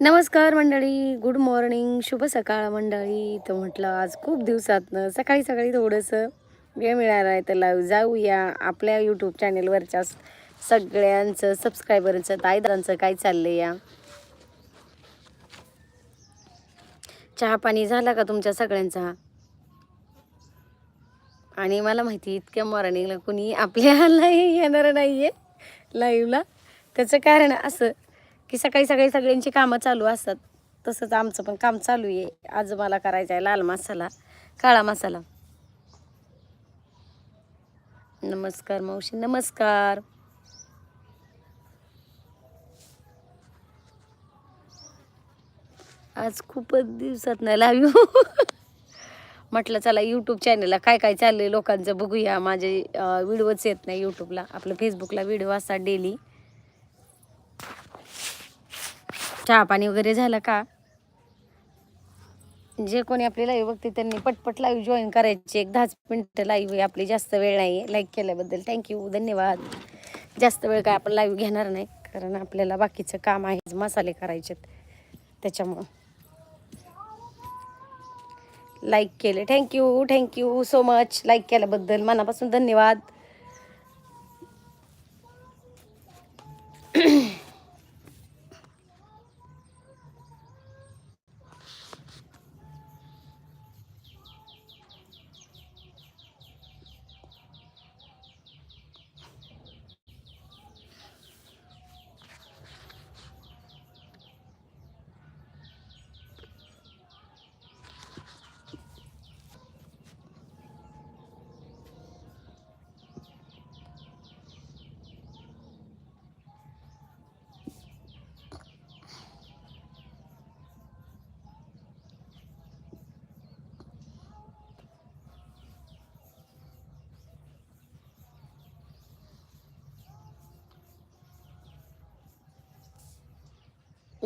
नमस्कार मंडळी good morning शुभ सकाळ मंडळी. तर म्हटलं आज खूप दिवसातनं सकाळी सकाळी थोडंसं वेळ मिळाला आहे तर लाईव्ह जाऊया आपल्या यूट्यूब चॅनेलवरच्या सगळ्यांचं सबस्क्रायबरचं दायदारांचं काय चाललं या. चहा पाणी झाला का तुमच्या सगळ्यांचा? आणि मला माहिती इतक्या मॉर्निंगला कोणी आपल्याला येणार नाही आहे लाईव्हला त्याचं कारण असं की सकाळी सकाळी सगळ्यांची कामं चालू असतात. तसंच आमचं पण काम चालू आहे. आज मला करायचं आहे लाल मसाला काळा मसाला. नमस्कार मावशी नमस्कार. आज खूपच दिवसात नाही लाईव्ह हो. म्हटलं चला यूट्यूब चॅनलला काय काय चाललंय लोकांचं बघूया. माझे व्हिडिओच येत नाही यूट्यूबला आपलं फेसबुकला व्हिडिओ असतात डेली चहा पाणी वगैरे झालं का? जे कोणी आपली लाईव्ह बघते त्यांनी पटपट लाईव्ह जॉईन करायची. एक दहाच मिनटं लाईव्ह आहे आपली जास्त वेळ नाही आहे. लाईक केल्याबद्दल थँक्यू धन्यवाद. जास्त वेळ काय आपण लाईव्ह घेणार नाही कारण आपल्याला बाकीचं काम आहे मसाले करायचे त्याच्यामुळं. लाईक केले. Thank you thank you so much like केल्याबद्दल मनापासून धन्यवाद.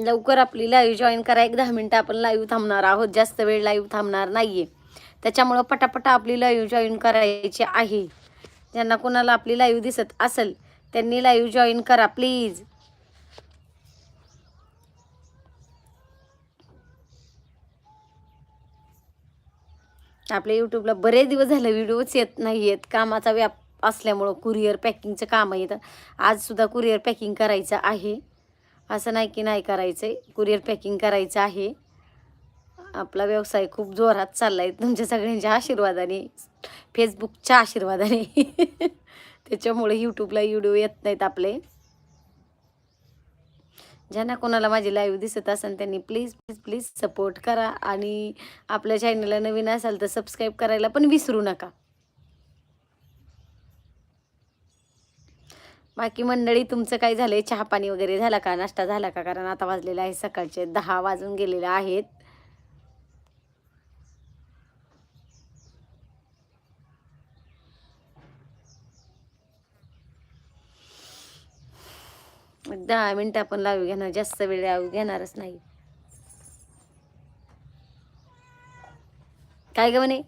लवकर आपली लाईव्ह जॉईन करा. एक दहा मिनटं आपण लाईव्ह थांबणार आहोत. जास्त वेळ लाईव्ह थांबणार नाही आहे त्याच्यामुळं पटापटा आपली लाईव्ह जॉईन करायची आहे. ज्यांना कोणाला आपली लाईव्ह दिसत असेल त्यांनी लाईव्ह जॉईन करा प्लीज आपल्या यूट्यूबला बरेच दिवस झाले व्हिडिओच येत नाही आहेत कामाचा व्याप असल्यामुळं कुरिअर पॅकिंगचं काम येतं आजसुद्धा कुरिअर पॅकिंग करायचं आहे. असं नाही की नाही करायचं आहे कुरिअर पॅकिंग करायचं आहे. आपला व्यवसाय खूप जोरात चालला आहे तुमच्या सगळ्यांच्या आशीर्वादाने फेसबुकच्या आशीर्वादाने. त्याच्यामुळे यूट्यूबला व्हिडिओ येत नाहीत आपले. ज्यांना कोणाला माझी लाईव्ह दिसत असेल त्यांनी प्लीज प्लीज प्लीज सपोर्ट करा. आणि आपल्या चॅनलला नवीन असाल तर सबस्क्राईब करायला पण विसरू नका. बाकी मंडळी तुमचं काय झालं आहे चहा पाणी वगैरे झाला का? नाश्ता झाला का? कारण आता वाजलेला आहे सकाळचे. दहा वाजून गेलेले आहेत. दहा मिनटं आपण लावू घेणार. जास्त वेळ लावू घेणारच नाही. काय ग म्हणे?